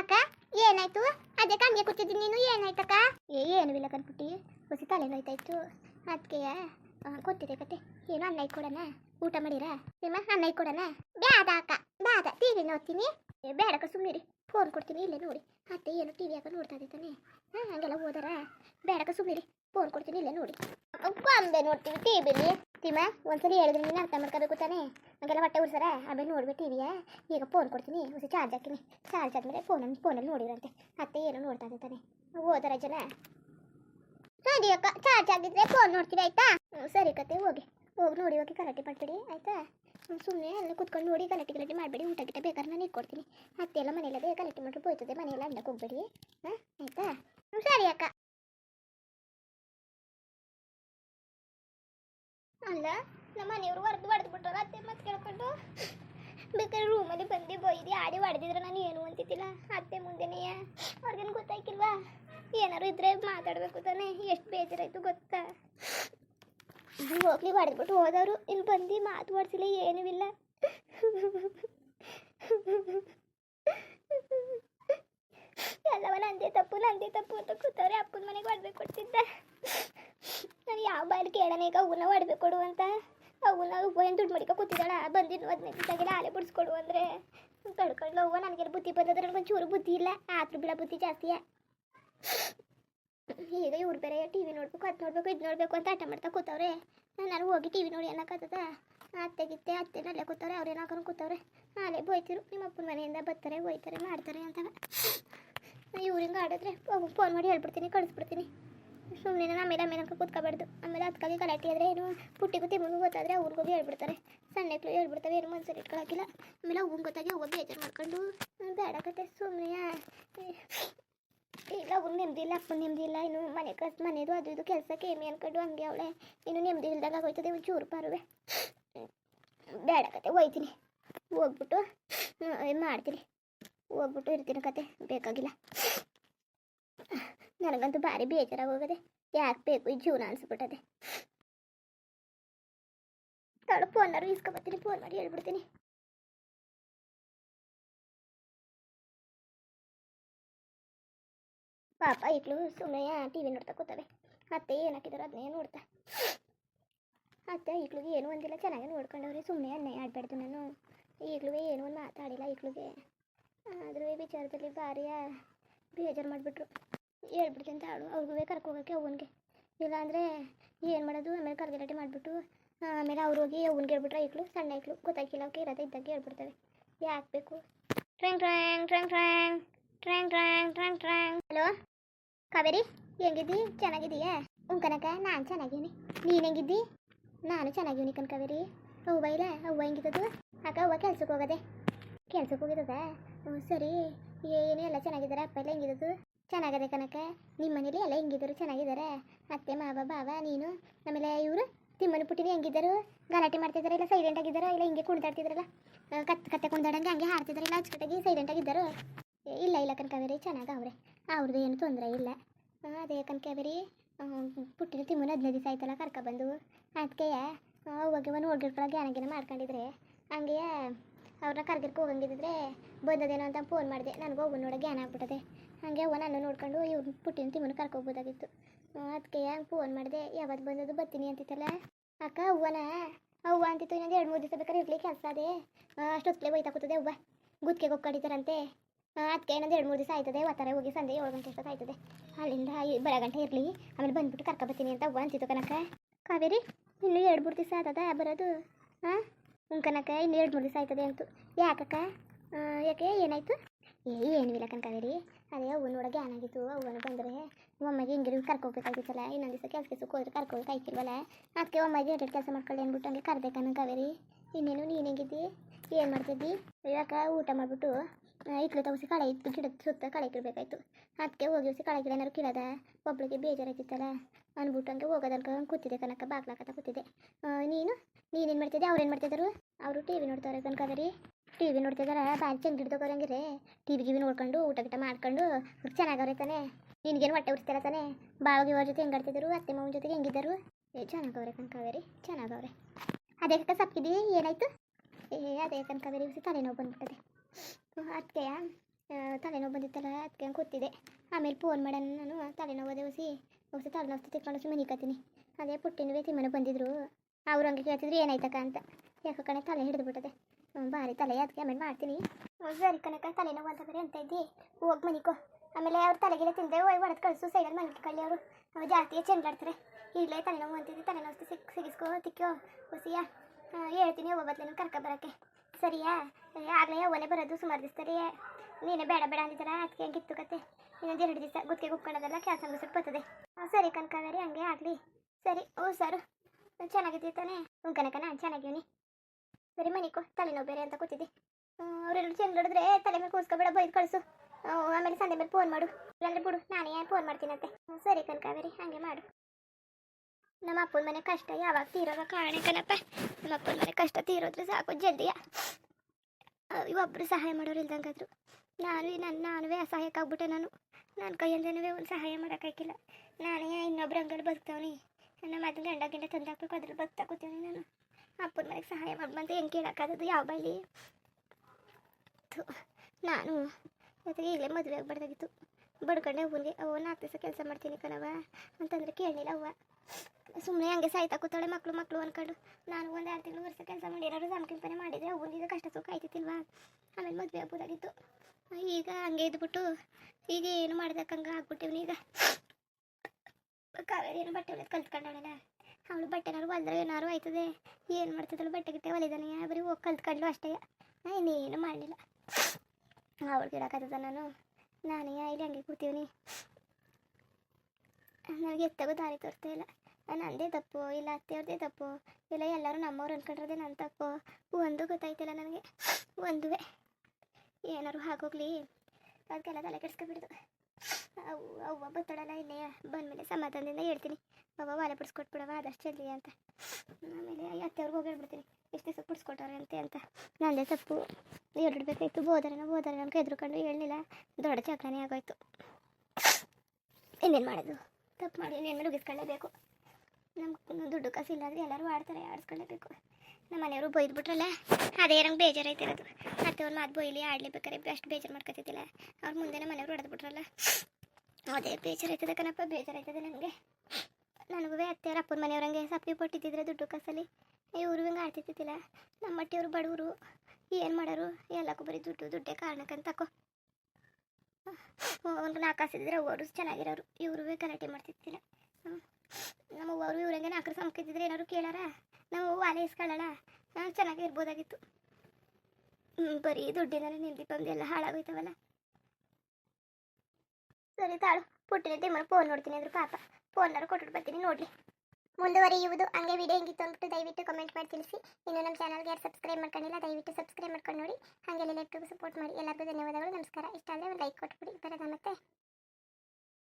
ಅಕ್ಕ, ಏನಾಯ್ತು? ಅದೇ ಹಂಗೆ ಕೂತಿದ್ದೀನಿ ನೀನು ಏನಾಯ್ತಕ್ಕ ಏ, ಏನು ಇಲ್ಲ ಕನ್ಪುಟ್ಟಿ ಹೊಸ ತಲೆ ನೋಯ್ತಾಯ್ತು ಅದಕ್ಕೆ ಗೊತ್ತಿದೆ ಕತೆ. ಏನು ಅನ್ನ ಕೊಡೋಣ? ಊಟ ಮಾಡಿರಾ? ನಿಮ್ಮ ಅನ್ನ ಕೊಡೋಣ? ಬ್ಯಾದ ಅಕ್ಕ ಬ್ಯಾದ ಟಿವಿ ನೋಡ್ತೀನಿ. ಬೇಡಕ್ಕ ಸುಮ್ಮನಿರಿ ಫೋನ್ ಕೊಡ್ತೀನಿ, ಇಲ್ಲೇ ನೋಡಿ. ಅತ್ತೆ ಏನು ಟಿವಿ ಹಾಕ ನೋಡ್ತಾ ಇದ್ದಾನೆ ಹಾಂ ಹಂಗೆಲ್ಲ ಹೋದಾರ ಬೇಡಕ್ಕ ಸುಮ್ಮನಿರಿ ಫೋನ್ ಕೊಡ್ತೀನಿ, ಇಲ್ಲೇ ನೋಡಿ. ಕೊಂಬೆ ನೋಡ್ತೀವಿ ಟಿವಿಲಿ ತಿಮ್ಮ, ಒಂದ್ಸಲಿ ಹೇಳಿದ್ರೆ ನೀನು ಅರ್ಥ ಮಾಡ್ಕೋಬೇಕು ತಾನೆ? ಹಂಗೆಲ್ಲ ಹೊಟ್ಟೆ ಉರ್ಸರ ಆಮೇಲೆ ನೋಡ್ಬೇಕು ಟಿವಿಯ ಈಗ ಫೋನ್ ಕೊಡ್ತೀನಿ, ಹೊಸ ಚಾರ್ಜ್ ಹಾಕಿನಿ ಚಾರ್ಜ್ ಆದ್ಮೇಲೆ ಫೋನಲ್ಲಿ ಫೋನಲ್ಲಿ ನೋಡಿರಂತೆ. ಅತ್ತೆ ಏನೋ ನೋಡ್ತಾ ತಾನೆ. ಹೋದರ ಜನ? ಸರಿ ಅಕ್ಕ ಚಾರ್ಜ್ ಆಗಿದ್ರೆ ಫೋನ್ ನೋಡ್ತೀವಿ, ಆಯ್ತಾ? ಸರಿ ಕತೆ ಹೋಗಿ. ಹೋಗಿ ನೋಡಿ ಹೋಗಿ ಗಲಾಟೆ ಮಾಡ್ಬೇಡಿ, ಆಯ್ತಾ? ಸುಮ್ಮನೆ ಅಲ್ಲಿ ಕುತ್ಕೊಂಡು ನೋಡಿ, ಗಲಾಟೆ ಗಲಾಟೆ ಮಾಡಬೇಡಿ, ಊಟ ಗಿಟ ಬೇಕಾದ್ರೆ ನಾನು ಇಟ್ಕೊಡ್ತೀನಿ ಅತ್ತೆ ಎಲ್ಲ ಮನೆಯಲ್ಲದೆ ಗಲಾಟೆ ಮಾಡ್ರು ಹೋಯ್ತದೆ, ಮನೆಯೆಲ್ಲ ಅಂಡಕ್ಕೆ ಹೋಗ್ಬೇಡಿ. ಹಾಂ, ಆಯ್ತಾ? ಸರಿ ಅಕ್ಕ. ಅಲ್ಲ, ನಮ್ಮ ಮನೆಯವರು ಹೊರದು ಹೊಡೆದು ಬಿಟ್ಟರು ಅತ್ತೆ ಮತ್ತೆ ಕೇಳ್ಕೊಂಡು, ಬೇಕಾದ್ರೆ ರೂಮಲ್ಲಿ ಬಂದು ಬೈದು, ಆಡಿ ಹೊಡೆದಿದ್ರೆ ನಾನು ಏನು ಅಂತಿದ್ದಿಲ್ಲ? ಅತ್ತೆ ಮುಂದೆನೆಯ ಅವ್ರಿಗೇನು ಗೊತ್ತಾಯ್ಕಿಲ್ವಾ? ಏನಾರು ಇದ್ರೆ ಮಾತಾಡಬೇಕು ತಾನೇ. ಎಷ್ಟು ಬೇಜಾರಾಯ್ತು ಗೊತ್ತಾ? ಹೋಗ್ಲಿ ಹೊಡೆದ್ಬಿಟ್ಟು ಹೋದವರು. ಇಲ್ಲಿ ಬಂದು ಮಾತು ಹೊಡ್ಸಿಲ್ಲ ಏನೂ ಇಲ್ಲ. ಎಲ್ಲವ ನಂದೇ ತಪ್ಪು ನಂದೇ ತಪ್ಪು ಅಂತ ಕೂತವ್ರೆ, ಅಪ್ಪನ ಮನೆಗೆ ಹೊಡ್ಬೇಕು ಕೊಡ್ತಿದ್ದ. ನಾನು ಯಾವ ಬಾಯಲ್ಲಿ ಕೇಳೋಣ ಈಗ ಅವನ್ನ ಹೊಡ್ಬೇಕು ಕೊಡು ಅಂತ. ಅವನ್ನ ಏನು ದುಡ್ಡು ಮಡಿಕ ಕೂತಿದ್ದಾಳ? ಬಂದಿದ್ದು ಹದಿನೈದು ದಿವಸಗೆಲ್ಲ ಆಲೆ ಬಿಡಿಸ್ಕೊಡು ಅಂದರೆ. ತಡ್ಕೊಂಡು ಅವ್ವ ನನಗೆಲ್ಲ ಬುದ್ಧಿ ಬಂದದ್ರೆ ನನಗೆ ಒಂಚೂರು ಬುದ್ಧಿ ಇಲ್ಲ. ಆತ್ರ ಬಿಡ, ಬುದ್ಧಿ ಜಾಸ್ತಿಯ ಈಗ ಇವ್ರು ಬೇರೆ ಟಿ ವಿ ನೋಡ್ಬೇಕು, ಅದು ನೋಡ್ಬೇಕು, ಇದು ನೋಡ್ಬೇಕು ಅಂತ ಆಟ ಮಾಡ್ತಾ ಕೂತವ್ರೆ. ನಾನು ಹೋಗಿ ಟಿ ವಿ ನೋಡಿ ಅನ್ನಕತ್ತದ ಅತ್ತೆ ಗಿತ್ತೆ ಅತ್ತೆನಲ್ಲೇ ಕೂತವ್ರೆ ಅವ್ರೇನು ಹಾಕೊಂಡು ಕೂತವ್ರೆ. ನಾಳೆ ಬೋಯ್ತಿರು. ನಿಮ್ಮ ಅಪ್ಪನ ಮನೆಯಿಂದ ಬರ್ತಾರೆ ಹೋಯ್ತಾರೆ ಮಾಡ್ತಾರೆ ಅಂತ ಇವ್ರಿಂಗ ಆಡಿದ್ರೆ ಫೋನ್ ಮಾಡಿ ಹೇಳ್ಬಿಡ್ತೀನಿ, ಕಳಿಸ್ಬಿಡ್ತೀನಿ. ಸುಮ್ಮನೆ ಆಮೇಲೆ ಆಮೇಲೆ ಅನ್ಕೊ ಕೂತ್ಕೋಬಾರ್ದು. ಆಮೇಲೆ ಅದಕ್ಕಾಗಿ ಗಲಾಟೆ ಆದರೆ ಏನು ಪುಟ್ಟಿ ಗುತ್ತಿ ಮುಂದೆ ಗೊತ್ತಾದರೆ ಅವ್ರಿಗೋಗಿ ಹೇಳ್ಬಿಡ್ತಾರೆ. ಸಣ್ಣಕ್ಳು ಹೇಳ್ಬಿಡ್ತವೆ, ಏನು ಮನ್ಸಲ್ಲಿ ಇಟ್ಕೊಳಕ್ಕಿಲ್ಲ. ಆಮೇಲೆ ಅವ್ಗೆ ಗೊತ್ತಾಗಿ ಅವ್ವ ಬೇಜಾರು ಮಾಡ್ಕೊಂಡು ಬೇಡಕತ್ತೆ ಸುಮ್ಮನೆ ಇಲ್ಲ ಅವ್ರು ನೆಮ್ಮದಿ ಇಲ್ಲ, ಅಪ್ಪನ ನೆಮ್ಮದಿ ಇಲ್ಲ, ಇನ್ನು ಮನೆ ಕಸ್, ಮನೆದು ಅದು ಇದು ಕೆಲಸಕ್ಕೆ ಏಮಿ ಅನ್ಕೊಂಡು ಹಂಗೆ ಅವಳೆ. ಇನ್ನು ನೆಮ್ಮದಿ ಆಗೋಯ್ತದೆ, ಒಂದು ಚೂರು ಪಾರುವೆ ಬೇಡ ಕತೆ ಹೋಯ್ತೀನಿ ಹೋಗ್ಬಿಟ್ಟು ಮಾಡ್ತೀನಿ. ಹೋಗ್ಬಿಟ್ಟು ಇರ್ತೀನಿ ಕತೆ, ಬೇಕಾಗಿಲ್ಲ. ನನಗಂತೂ ಭಾರಿ ಬೇಜಾರಾಗೋಗದೆ. ಯಾಕೆ ಬೇಕು ಈ ಜೀವನ ಅನ್ಸ್ಬಿಟ್ಟದೆ. ತಾಳು ಫೋನಾರು ಇಸ್ಕೊಬತ್ತೀನಿ ಫೋನ್ ಮಾಡಿ ಹೇಳ್ಬಿಡ್ತೀನಿ. ಪಾಪ ಇಟ್ಲು ಸುಮ್ಮನೆ ಟಿ ವಿ ನೋಡ್ತಾ ಕೂತವೆ. ಅತ್ತೆ ಏನು ಹಾಕಿದಾರೋ ಅದನ್ನೇ ನೋಡ್ತಾ. ಅತ್ತೆ ಈಗ್ಲಿಗೆ ಏನೂ ಒಂದಿಲ್ಲ ಚೆನ್ನಾಗಿ ನೋಡ್ಕೊಂಡವ್ರೆ ಸುಮ್ಮನೆ ಅನ್ನೇ ಆಡಬಾರ್ದು ನಾನು. ಈಗಲೂ ಏನು ಒಂದು ಮಾತಾಡಿಲ್ಲ, ಈಗ್ಲಿಗೆ. ಆದರೂ ವಿಚಾರದಲ್ಲಿ ಭಾರಿ ಬೇಜಾರು ಮಾಡಿಬಿಟ್ರು. ಹೇಳ್ಬಿಡ್ತೀನಿ ಅಂತ ಅವಳು ಅವ್ರಿಗೂ ಕರ್ಕೋಗೋಕ್ಕೆ ಅವನಿಗೆ. ಇಲ್ಲಾಂದರೆ ಏನು ಮಾಡೋದು? ಆಮೇಲೆ ಕರ್ಗಲಾಟೆ ಮಾಡಿಬಿಟ್ಟು ಆಮೇಲೆ ಅವ್ರು ಹೋಗಿ ಅವ್ನಿಗೆ ಹೇಳ್ಬಿಟ್ರೆ ಇಕ್ಳು ಸಣ್ಣ ಇಕ್ಳು ಗೊತ್ತಾಗಿಲ್ಲ ಅವಕ್ಕೆ ಇರೋದೇ ಇದ್ದಾಗ ಹೇಳ್ಬಿಡ್ತವೆ. ಯಾಕೆ ಬೇಕು? ಟ್ರ್ಯಾಂಗ್ ಟ್ರ್ಯಾಂಗ್ ಟ್ರ್ಯಾಂಗ್ ಟ್ರ್ಯಾಂಗ್ ಟ್ರ್ಯಾಂಗ್ ಟ್ರ್ಯಾಂಗ್ ಟ್ರ್ಯಾಂಗ್ ಟ್ರ್ಯಾಂಗ್. ಹಲೋ? ಕಾವೇರಿ, ಹೆಂಗಿದ್ದಿ? ಚೆನ್ನಾಗಿದೀಯಾ ಹ್ಞೂ ಕನಕ, ನಾನು ಚೆನ್ನಾಗಿದ್ದೀನಿ ನೀನು ಹೆಂಗಿದ್ದಿ? ನಾನು ಚೆನ್ನಾಗಿದ್ದೀನಿ ಕನ್ ಕಾವೇರಿ. ಅವ್ವ ಇಲ್ಲ? ಅವ್ವ ಹೆಂಗಿದ್ದದು? ಅಕ್ಕ ಅವ್ವ ಕೆಲ್ಸಕ್ಕೆ ಹೋಗದೆ. ಕೆಲ್ಸಕ್ಕೆ ಹೋಗಿದ್ದದ? ಹ್ಞೂ ಸರಿ. ಏನೇ ಎಲ್ಲ ಚೆನ್ನಾಗಿದ್ದಾರೆ? ಅಪ್ಪ ಎಲ್ಲ ಹೆಂಗಿದ್ದದು? ಚೆನ್ನಾಗದೆ ಕನಕ ನಿಮ್ಮ ಮನೇಲಿ ಎಲ್ಲ ಹೆಂಗಿದ್ರು ಚೆನ್ನಾಗಿದ್ದಾರೆ? ಅತ್ತೆ, ಮಾವ, ಬಾವ, ನೀನು? ಆಮೇಲೆ ಇವರು? ತಿಮ್ಮನ ಪುಟ್ಟಿನ ಹೆಂಗಿದ್ದರು? ಗಲಾಟೆ ಮಾಡ್ತಿದ್ದಾರೆ ಇಲ್ಲ ಸೈಲೆಂಟ್ ಆಗಿದ್ದಾರೋ? ಇಲ್ಲ ಹಿಂಗೆ ಕುಣಿದಾಡ್ತಿದ್ರಲ್ಲ ಕತ್, ಕತ್ತೆ ಕುಣಿದಾಡಂಗೆ ಹಂಗೆ ಹಾಡ್ತಿದ್ದಾರೆ? ಇಲ್ಲ ಅಚ್ಚುಕಟ್ಟಾಗಿ ಸೈಲೆಂಟ್ ಆಗಿದ್ದರು? ಇಲ್ಲ ಇಲ್ಲ ಕನಕಾವೇರಿ, ಚೆನ್ನಾಗಿ ಅವ್ರೆ. ಅವ್ರದ್ದು ಏನು ತೊಂದರೆ ಇಲ್ಲ. ಅದೇ ಕನಕಾವೇರಿ. ಪುಟ್ಟಿನ ತಿಮ್ಮನ ಹದಿನೈದು ದಿವಸ ಆಯ್ತಲ್ಲ ಕರ್ಕೊಬಂದು ಅದಕ್ಕೆ ಅವಾಗೆ ಒಂದು ಹೋಗಿರ್ಕೊಳ್ಳೋ ಜ್ಞಾನ ಗಿನ ಮಾಡ್ಕೊಂಡಿದ್ರೆ. ಹಂಗೆ ಅವ್ರನ್ನ ಕರ್ಗಿರ್ಕೊ ಹೋಗಂಗಿದ್ರೆ ಬಂದದೇನೋ ಅಂತ ಫೋನ್ ಮಾಡಿದೆ. ನನಗೂ ಹೋಗು ನೋಡೋ ಜ್ಞಾನ ಆಗ್ಬಿಟ್ಟದೆ. ಹಾಗೆ ನನ್ನ ನೋಡ್ಕೊಂಡು ಇವ್ರು ಪುಟ್ಟಿನ ತಿಮ್ಮನ ಕರ್ಕೋಬೋದಾಗಿತ್ತು ಅದಕ್ಕೆ ಫೋನ್ ಮಾಡಿದೆ ಯಾವತ್ತು ಬಂದದ್ದು ಬರ್ತೀನಿ ಅಂತಿತ್ತಲ್ಲ. ಅಕ್ಕ, ಅವ್ವನ? ಅವ್ವ ಅಂತಿತ್ತು, ಇನ್ನೊಂದು ಎರಡು ಮೂರು ದಿವಸ ಬೇಕಾದ್ರೆ ಇರ್ಲಿ ಕೆಲಸ ಅದೇ. ಅಷ್ಟೊತ್ತಲೇ ಹೋಯ್ತಾ ಕೂತದೆ ಅವ್ವ. ಗುದ್ಕೆ ಹೋಗ್ಕೊಂಡಿದ್ದಾರಂತೆ ಅದಕ್ಕೆ ಇನ್ನೊಂದು ಎರಡು ಮೂರು ದಿವಸ ಆಯ್ತದೆ ಒತ್ತಾರೆ ಹೋಗಿ ಸಂಜೆ ಏಳು ಗಂಟೆ ಅಷ್ಟೊತ್ತು ಆಯ್ತದೆ. ಅಲ್ಲಿಂದ ಬರ ಗಂಟೆ ಇರಲಿ, ಆಮೇಲೆ ಬಂದ್ಬಿಟ್ಟು ಕರ್ಕೊಬತ್ತೀನಿ ಅಂತ ಅವ್ವ ಅಂತಿತ್ತು ಕನಕ ಕಾವೇರಿ, ಇನ್ನೂ ಎರಡು ಮೂರು ದಿವಸ ಆಯ್ತದ ಬರೋದು? ಹಾಂ ಕನಕ ಇನ್ನೂ ಎರಡು ಮೂರು ದಿವಸ ಆಯ್ತದೆ ಅಂತು. ಯಾಕಕ್ಕ? ಯಾಕೆ ಏನಾಯ್ತು? ಏ ಏನು ಇಲ್ಲ ಅದೇ ಅವ್ವ ನೋಡೋಕೆ ಏನಾಗಿತ್ತು ಅವ್ವನು ಬಂದರೆ ಅಮ್ಮಗೆ ಹಿಂಗೆ ಕರ್ಕೋಬೇಕಾಗಿತ್ತಲ್ಲ? ಇನ್ನೊಂದು ದಿವಸ ಕೆಲಸ ಕೆಲಸಕ್ಕೆ ಹೋದ್ರೆ ಕರ್ಕೋಬೇಕು ಆಯ್ತಿಲ್ವಲ್ಲ ಅದಕ್ಕೆ ಅಮ್ಮಗೆ ಎರಡು ಕೆಲಸ ಮಾಡ್ಕೊಳ್ಳಿ ಅಂದ್ಬಿಟ್ಟು ಹಂಗೆ ಕರ್ಬೇಕು ಕಣ ಇನ್ನೇನು ನೀನು ಹೆಂಗಿದ್ದಿ? ಏನು ಮಾಡ್ತಿದ್ದಿ? ಇವಾಗ ಊಟ ಮಾಡಿಬಿಟ್ಟು ಇಟ್ಲು ತಗೋಸಿ ಕಳೆ ಇತ್ತು ಗಿಡದ ಸುತ್ತ ಕಳೆ ಇಟ್ಟಿರ್ಬೇಕಾಯ್ತು. ಅದಕ್ಕೆ ಹೋಗಿ ಹೋಗಿ ಕಳೆ ಗಿಡ ಏನಾದ್ರು ಕಿಳದ? ಒಬ್ಬಳಿಗೆ ಬೇಜಾರಾಯ್ತಿತ್ತಲ್ಲ? ಅಂದ್ಬಿಟ್ಟು ಹಂಗೆ ಹೋಗೋದಲ್ಕ ಕೂತಿದ್ದೆ ಕನಕ ಬಾಗ್ಲಾಕತ್ತ ಕೂತಿದ್ದೆ. ನೀನು? ನೀನೇನು ಮಾಡ್ತಿದ್ದೆ? ಅವ್ರೇನು ಮಾಡ್ತಿದ್ರು ಅವರು ಟಿ ವಿ ನೋಡ್ತಾರೆ ಕನಕಾವೇರಿ ಟಿ ವಿ ನೋಡ್ತಿದಾರೆ ಚಂದ ಚೆಂದ ಹಿಡ್ದೋರಂಗಿರೆ ಟಿ ವಿ ಗಿವಿ ನೋಡ್ಕೊಂಡು ಊಟ ಗೀಟ ಮಾಡ್ಕೊಂಡು ಚೆನ್ನಾಗವ್ರೆ ತಾನೆ? ನಿನ್ಗೇನು ಹೊಟ್ಟೆ ಉರಿಸ್ತಾರ ತಾನೆ? ಬಾವಿಗೆ ಇವ್ರ ಜೊತೆ ಹೆಂಗಾಡ್ತಿದ್ರು ಅತ್ತೆ, ಮಾವನ ಜೊತೆಗೆ ಹೆಂಗಿದ್ದರು? ಏ, ಚೆನ್ನಾಗವ್ರೆ ಕನಕಾವೇರಿ ಚೆನ್ನಾಗವ್ರೆ. ಅದೇ ಕಕ್ಕ ಸಪ್ಕಿದಿ ಏನಾಯ್ತು? ಏ, ಅದೇ ಕನಕಾವೇರಿ ತಲೆನೋವು ಬಂದ್ಬಿಟ್ಟದೆ. ತಲೆ ತಲೆನೋವು ಬಂದಿತ್ತಲ್ಲ ಅದಕ್ಕೆ ಕೂತಿದ್ದೆ. ಆಮೇಲೆ ಫೋನ್ ಮಾಡೋಣ ನಾನು, ತಲೆನೋವು ಅದೇ ಹೊಸಿ. ಹೊಸ ತಲೆನೋವು ತಿಳ್ಕೊಂಡು ಮನೆ ಕತ್ತೀನಿ ಅದೇ ಪುಟ್ಟಿನವೇ ಮನೆ ಬಂದಿದ್ರು. ಅವ್ರು ಹಂಗೆ ಕೇಳ್ತಿದ್ರು, ಏನಾಯ್ತಕ್ಕ ಅಂತ. ಯಾಕೋ ಕಣೆ ತಲೆ ಹಿಡಿದು ಬಿಟ್ಟದೆ. ಭಾರಿ ತಲೆ, ಅದಕ್ಕೆ ಆಮೇಲೆ ಮಾಡ್ತೀನಿ. ಸರಿ ತಲೆ ತಲೆನೋವು ಅಂತ ಬರೀ ಅಂತ ಇದ್ದಿ ಹೋಗಿ ಮನಿಕೋ ಆಮೇಲೆ ಅವ್ರ ತಲೆಗೆಲ್ಲ ತಿಂದೆ ಹೋಯ್ ಹೊಡೆದು ಕಳಿಸು ಸೈಡಲ್ಲಿ ಮನೆಗೆ ಕಳ್ಳಿ ಅವರು. ಅವ್ರು ಜಾಸ್ತಿ ಚೆಂಡಾಡ್ತಾರೆ ಈಗಲೇ ತಲೆನೋವು ಅಂತಿದ್ದೆ ತಲೆನೋವು ಸಿಕ್ ಸಿಗಿಸ್ಕೋ, ತಿಕ್ಕೋ, ಹುಸಿಯ. ಹೇಳ್ತೀನಿ ಒಬ್ಬ ಬದ್ಲೇನು ಕರ್ಕ ಬರೋಕ್ಕೆ. ಸರಿಯಾ? ಆಗಲೇ ಅವನೇ ಬರೋದು, ಸುಮಾರು ದಿವಸ ಸರಿ ನೀನೇ ಬೇಡ ಬೇಡ ಅಂದಿದ್ದಾರ ಅದಕ್ಕೆ ಹೆಂಗೆ ಕತೆ. ಇನ್ನೊಂದು ಎರಡು ದಿವಸ ಗುತ್ತಿಗೆ ಕುತ್ಕೊಳ್ಳೋದೆಲ್ಲ ಕೆಲಸ ಮುಗಿಸ್ಬಿಟ್ಟು ಬರ್ತದೆ. ಸರಿ ಸರಿ ರೀ ಹಂಗೆ ಆಗಲಿ. ಸರಿ, ಓ, ಸರ್. ಚೆನ್ನಾಗಿದ್ದೀವಿ ತಾನೇ? ಹ್ಞೂ ಕನಕ ನಾನು ಚೆನ್ನಾಗಿವ್ನಿ ಸರಿ ಮನಿಕೋ ತಲೆನೋವು ಬೇರೆ ಅಂತ ಕೂತಿದ್ದೆ. ಅವರೆಲ್ಲರೂ ಚೆಂಡಿದ್ರೆ ತಲೆ ಮೇಲೆ ಕೂಸ್ಕೊಬೇಡ, ಬೈದು ಕಳಿಸು. ಆಮೇಲೆ ಸಂಜೆ ಮೇಲೆ ಫೋನ್ ಮಾಡು. ಇಲ್ಲಾಂದ್ರೆ ಬಿಡು, ನಾನೇ ಫೋನ್ ಮಾಡ್ತೀನಂತೆ. ಸರಿ ಕನಕಾವೇರಿ, ಹಾಗೆ ಮಾಡು. ನಮ್ಮ ಅಪ್ಪನ ಮನೆ ಕಷ್ಟ ಯಾವಾಗ ತೀರೋದ ಕಾರಣ ಕಣಪ್ಪ. ನಮ್ಮ ಅಪ್ಪನ ಮನೆ ಕಷ್ಟ ತೀರೋದ್ರೆ ಸಾಕು ಜಲ್ದಿಯ ಒಬ್ಬರು ಸಹಾಯ ಮಾಡೋರು ಇಲ್ದಂಗಾದ್ರು. ನಾನು ನನ್ನ ನಾನುವೇ ಅಸಹಾಯಕ್ಕಾಗ್ಬಿಟ್ಟೆ ನಾನು. ನನ್ನ ಕೈಯಲ್ದೇನವೇ ಒಂದು ಸಹಾಯ ಮಾಡೋಕ್ಕಾಗಿಲ್ಲ ನಾನೇ ಇನ್ನೊಬ್ರು ಹಂಗಲ್ಲಿ ಬದುಕ್ತಾವನಿ. ನಮ್ಮ ಅದನ್ನ ಗಂಡ, ಗಿಂಡ ತಂದಾಕ್ಬೇಕು, ಅದ್ರಲ್ಲಿ ಬದುಕ್ತಾ ಕೂತೀವಿ ನಾನು. ಅಪ್ಪನ ಮನೆಗೆ ಸಹಾಯ ಮಾಡ್ಬಂತ ಹೆಂಗೆ ಕೇಳೋಕ್ಕಾಗದು ಯಾವ ಬಳ್ಳಿ ನಾನು ಜೊತೆಗೆ ಈಗಲೇ ಮದುವೆ ಆಗ್ಬಾರ್ದಾಗಿತ್ತು. ಬಡ್ಕೊಂಡೆ ಅವ್ವನಿಗೆ ಅವ್ವ ನಾಲ್ಕು ದಿವಸ ಕೆಲಸ ಮಾಡ್ತೀನಿ ಕಣವ ಅಂತಂದ್ರೆ ಕೇಳಲಿಲ್ಲ ಅವ್ವ. ಸುಮ್ಮನೆ ಹಂಗೆ ಸಾಯ್ತಾ ಕೂತಾಳೆ ಮಕ್ಕಳು ಮಕ್ಕಳು ಅನ್ಕೊಂಡು. ನಾನು ಒಂದು ಎರಡು ತಿಂಗಳು ವರ್ಷ ಕೆಲಸ ಮಾಡಿ ಏನಾದ್ರು ಸಂಕಲ್ಪನೆ ಮಾಡಿದರೆ ಅವ್ವನಿಗೆ ಕಷ್ಟ ಸುಖ ಆಯ್ತಿತ್ತಿಲ್ವಾ? ಆಮೇಲೆ ಮದುವೆ ಆಗ್ಬೋದಾಗಿತ್ತು. ಈಗ ಹಂಗೆ ಇದ್ಬಿಟ್ಟು ಈಗ ಏನು ಮಾಡ್ದಕ್ಕಂಗೆ ಆಗ್ಬಿಟ್ಟಿವ್ನಿ ಈಗ. ಕಾವೇರಿ ಏನು ಬಟ್ಟೆ ಕಲ್ತ್ಕೊಂಡಾಳಲ್ಲ ಅವಳು ಬಟ್ಟೆನಾರು ಹೊಲ್ದ್ರೆ ಏನಾರು ಆಯ್ತದೆ? ಏನು ಮಾಡ್ತಿದ್ದಳು ಬಟ್ಟೆ ಗಿಟ್ಟೆ ಹೊಲಿದಾನೆ? ಬರೀ ಹೋಗಿ ಕಲ್ತ್ಕೊಂಡ್ಲು ಅಷ್ಟೇ. ನಾ ಇನ್ನೇನು ಮಾಡಲಿಲ್ಲ. ಅವಳಿಗೆ ಇಡೋಕ್ಕಾಗ್ತದ ನಾನು? ನಾನೇ ಇಲ್ಲಿ ಹಂಗೆ ಕೂತೀವಿ ನನಗೆ ಎತ್ತಗೂ ದಾರಿ ತೋರ್ತಾ ಇಲ್ಲ. ನಂದೇ ತಪ್ಪು, ಇಲ್ಲ ಅತ್ತೆಯವ್ರದ್ದೇ ತಪ್ಪು, ಇಲ್ಲ ಎಲ್ಲರೂ ನಮ್ಮವ್ರು ಅನ್ಕೊಂಡ್ರದೇ ನನ್ನ ತಪ್ಪು. ಒಂದು ಗೊತ್ತಾಯ್ತಿಲ್ಲ ನನಗೆ. ಒಂದುವೆ. ಏನಾರು ಹಾಕೋಗ್ಲಿ ಅದಕ್ಕೆಲ್ಲ ತಲೆ ಕೆಡಿಸ್ಕೊಬಿಡ್ದು. ಅವ್ವ ಬತ್ತಡಲ್ಲ ಇಲ್ಲೇ ಬಂದಮೇಲೆ ಸಮಾಧಾನದಿಂದ ಹೇಳ್ತೀನಿ. ಅವ್ವ ವಾಲೆ ಬಿಡಿಸ್ಕೊಟ್ಬಿಡವ ಆದಷ್ಟು ಜಲ್ದಿ ಅಂತ. ಆಮೇಲೆ ಅತ್ತೆಯವ್ರಿಗೆ ಹೋಗಿ ಹೇಳ್ಬಿಡ್ತೀನಿ. ಎಷ್ಟು ದಿವಸ ಬಿಡಿಸ್ಕೊಟ್ಟಾರೆ ಅಂತೆ ಅಂತ. ನಂದೇ ತಪ್ಪು ಹೇಳ್ಬಿಡ್ಬೇಕಾಯ್ತು ಬೋದಾರೇನೋ ಬೋದಾರೆ ಅಂತ ಎದ್ರುಕೊಂಡು ಹೇಳಲಿಲ್ಲ. ದೊಡ್ಡ ಚಕ್ರನೇ ಆಗೋಯ್ತು. ಇನ್ನೇನು ಮಾಡೋದು? ತಪ್ಪು ಮಾಡಿ ಇನ್ನೇನು ರುಗಿಸ್ಕೊಳ್ಳೇಬೇಕು ನಮ್ಮ ದುಡ್ಡು ಕಾಸು ಅಂದರೆ ಎಲ್ಲರೂ ಆಡ್ತಾರೆ, ಆಡಿಸ್ಕೊಳ್ಳೇಬೇಕು. ನಮ್ಮ ಮನೆಯವರು ಬೈದ್ಬಿಟ್ರಲ್ಲ, ಅದೇ ನಂಗೆ ಬೇಜಾರಾಯ್ತಿರೋದು. ಮತ್ತೆ ಅವ್ರು ಮಾತು ಬೈಲಿ ಆಡ್ಲೇಬೇಕಾರೆ ಬೆಸ್ಟ್ ಬೇಜಾರು ಮಾಡ್ಕೊತಿದ್ದಿಲ್ಲ. ಅವ್ರ ಮುಂದೆ ನಮ್ಮ ಮನೆಯವರು ಹೊಡೆದ್ಬಿಟ್ರಲ್ಲ ಅದೇ ಬೇಜಾರಾಯ್ತದೆ ಕಣಪ್ಪ, ಬೇಜಾರಾಯ್ತದೆ ನನಗೆ. ನನಗೂ ಅತ್ತೆಯವ್ರ ಅಪ್ಪನ ಮನೆಯವ್ರಂಗೆ ಸಪ್ಪಿ ಪಟ್ಟಿದ್ದಿದ್ರೆ ದುಡ್ಡು ಕಾಸಲ್ಲಿ ಇವರು ಹಿಂಗೆ ಆಡ್ತಿದ್ದಿಲ್ಲ ನಮ್ಮ ಮಟ್ಟಿಯವರು ಬಡವರು, ಏನು ಮಾಡೋರು? ಎಲ್ಲಕ್ಕೂ ಬರೀ ದುಡ್ಡು, ದುಡ್ಡೇ ಕಾರಣಕ್ಕಂತ ತಕೋ. ಒಂದು ನಾಲ್ಕು ಕಾಸಿದ್ರೆ ಅವರು ಚೆನ್ನಾಗಿರೋರು. ಇವರು ಗಲಾಟೆ ಮಾಡ್ತಿದ್ದಿಲ್ಲ. ನಮ್ಮ ಅವರು ಇವ್ರಂಗೆ ನಾಲ್ಕು ಸಂಕಿದ್ರೆ ಏನಾದ್ರು ಕೇಳಾರ? ನಾವು ವಾಲೆ ಇಸ್ಕೊಳ್ಳೋಣ ನಾವು ಚೆನ್ನಾಗಿ ಇರ್ಬೋದಾಗಿತ್ತು. ಬರೀ ದುಡ್ಡಿನಲ್ಲಿ ನಿಂದಿ ಎಲ್ಲ ಹಾಳಾಗೋಯ್ತವಲ್ಲ. ಸರಿ ತಾಳು, ಪುಟ್ಟಿನ ತಿಮ್ಮನ ಫೋನ್ ನೋಡ್ತೀನಿ ಅಂದ್ರೆ ಪಾಪ. ಫೋನ್ನಾರು ಕೊಟ್ಟು ಬರ್ತೀನಿ ನೋಡ್ರಿ ಮುಂದುವರಿಯುವುದು, ಹಂಗೆ ವಿಡಿಯೋ ಹೆಂಗಿತ್ತು ಅಂದ್ಬಿಟ್ಟು ದಯವಿಟ್ಟು ಕಮೆಂಟ್ ಮಾಡಿ ತಿಳಿಸಿ. ಇನ್ನು ನಮ್ಮ ಚಾನಲ್ಗೆ ಯಾರು ಸಬ್ಸ್ಕ್ರೈಬ್ ಮಾಡ್ಕೊಂಡಿಲ್ಲ, ದಯವಿಟ್ಟು ಸಬ್ಸ್ಕ್ರೈಬ್ ಮಾಡ್ಕೊಂಡು ನೋಡಿ. ಹಾಗೆಲ್ಲ ಎಲ್ಲರಿಗೂ ಸಪೋರ್ಟ್ ಮಾಡಿ. ಎಲ್ಲರಿಗೂ ಧನ್ಯವಾದಗಳು, ನಮಸ್ಕಾರ. ಇಷ್ಟ ಆದರೆ ಒಂದು ಲೈಕ್ ಕೊಟ್ಬಿಡಿ. ಬರೋದ ಮತ್ತೆ.